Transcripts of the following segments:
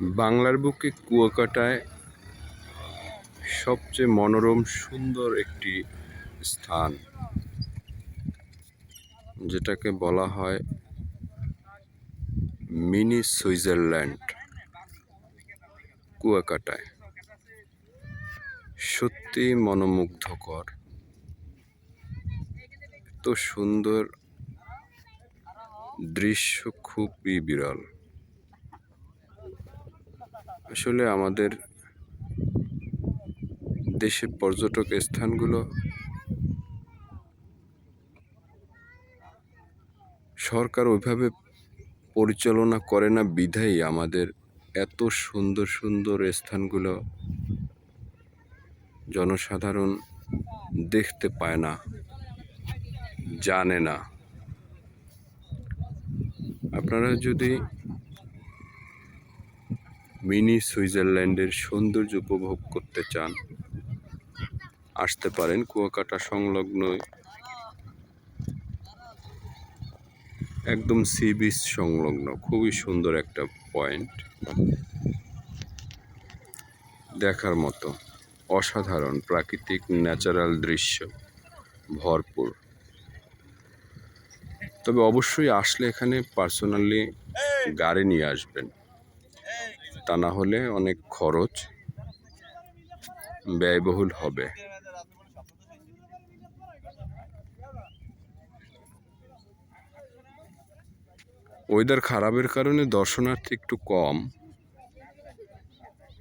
বাংলার বুকে কুয়াকাটায় সবচেয়ে মনোরম, সুন্দর একটি স্থান, যেটাকে বলা হয় মিনি সুইজারল্যান্ড, কুয়াকাটায়। সত্যি মনোমুগ্ধকর। এত সুন্দর দৃশ্য খুবই বিরল। আসলে আমাদের দেশের পর্যটক স্থানগুলো সরকার ওইভাবে পরিচালনা করে না বিধাই আমাদের এত সুন্দর সুন্দর স্থানগুলো জনসাধারণ দেখতে পায় না, জানে না। আপনারা যদি মিনি সুইজারল্যান্ডের সৌন্দর্য উপভোগ করতে চান। আসতে পারেন কুয়াকাটা সংলগ্ন একদম সি বিচ সংলগ্ন, খুবই সুন্দর একটা পয়েন্ট। দেখার মতো অসাধারণ প্রাকৃতিক ন্যাচারাল দৃশ্য ভরপুর। তবে অবশ্যই আসলে এখানে পার্সোনালি গাড়ি নিয়ে আসবেন। তা না হলে অনেক খরচ ব্যয়বহুল হবে। ওয়েদার খারাপের কারণে দর্শনার্থী একটু কম,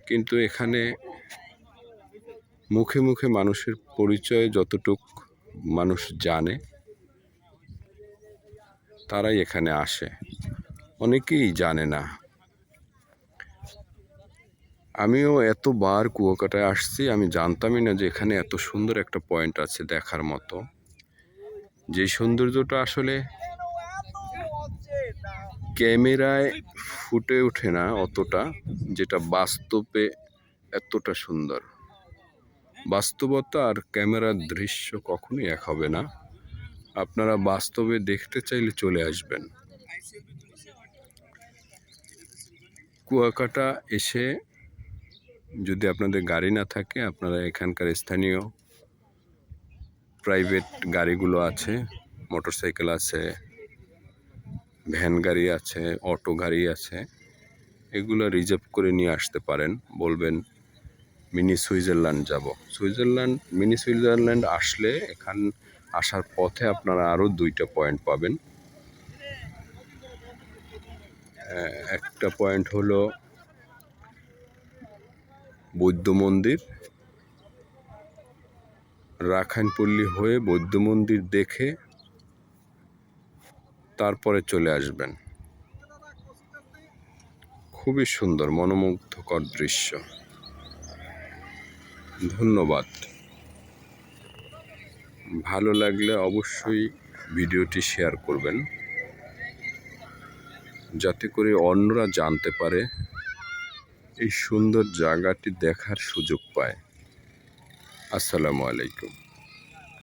কিন্তু এখানে মুখে মুখে মানুষের পরিচয় যতটুক মানুষ জানে, তারাই এখানে আসে। অনেকেই জানে না আমিও এতবার কুয়াকাটায় আসছি, আমি জানতামই না যে এখানে এত সুন্দর একটা পয়েন্ট আছে দেখার মতো। যে সৌন্দর্যটা আসলে ক্যামেরায় ফুটে ওঠে না অতটা, যেটা বাস্তবে এতটা সুন্দর। বাস্তবতা আর ক্যামেরার দৃশ্য কখনোই এক হবে না। আপনারা বাস্তবে দেখতে চাইলে চলে আসবেন। কুয়াকাটা এসে যদি আপনাদের গাড়ি না থাকে, আপনারা এখানকার স্থানীয় প্রাইভেট গাড়িগুলো আছে মোটরসাইকেল আছে ভ্যান গাড়ি আছে অটো গাড়ি আছে, এগুলো রিজার্ভ করে নিয়ে আসতে পারেন। বলবেন, মিনি সুইজারল্যান্ড যাব। সুইজারল্যান্ড, মিনি সুইজারল্যান্ড আসলে এখান আসার পথে আপনারা আরও দুইটা পয়েন্ট পাবেন। একটা পয়েন্ট হলো বৌদ্ধ মন্দির। রাখাইনপল্লী হয়ে বৌদ্ধ মন্দির দেখে তারপরে চলে আসবেন। খুবই সুন্দর, মনোমুগ্ধকর দৃশ্য। ধন্যবাদ। ভালো লাগলে অবশ্যই ভিডিওটি শেয়ার করবেন। যাতে করে অন্যরা জানতে পারে এই সুন্দর জায়গাটি দেখার সুযোগ পায়। আসসালামু আলাইকুম।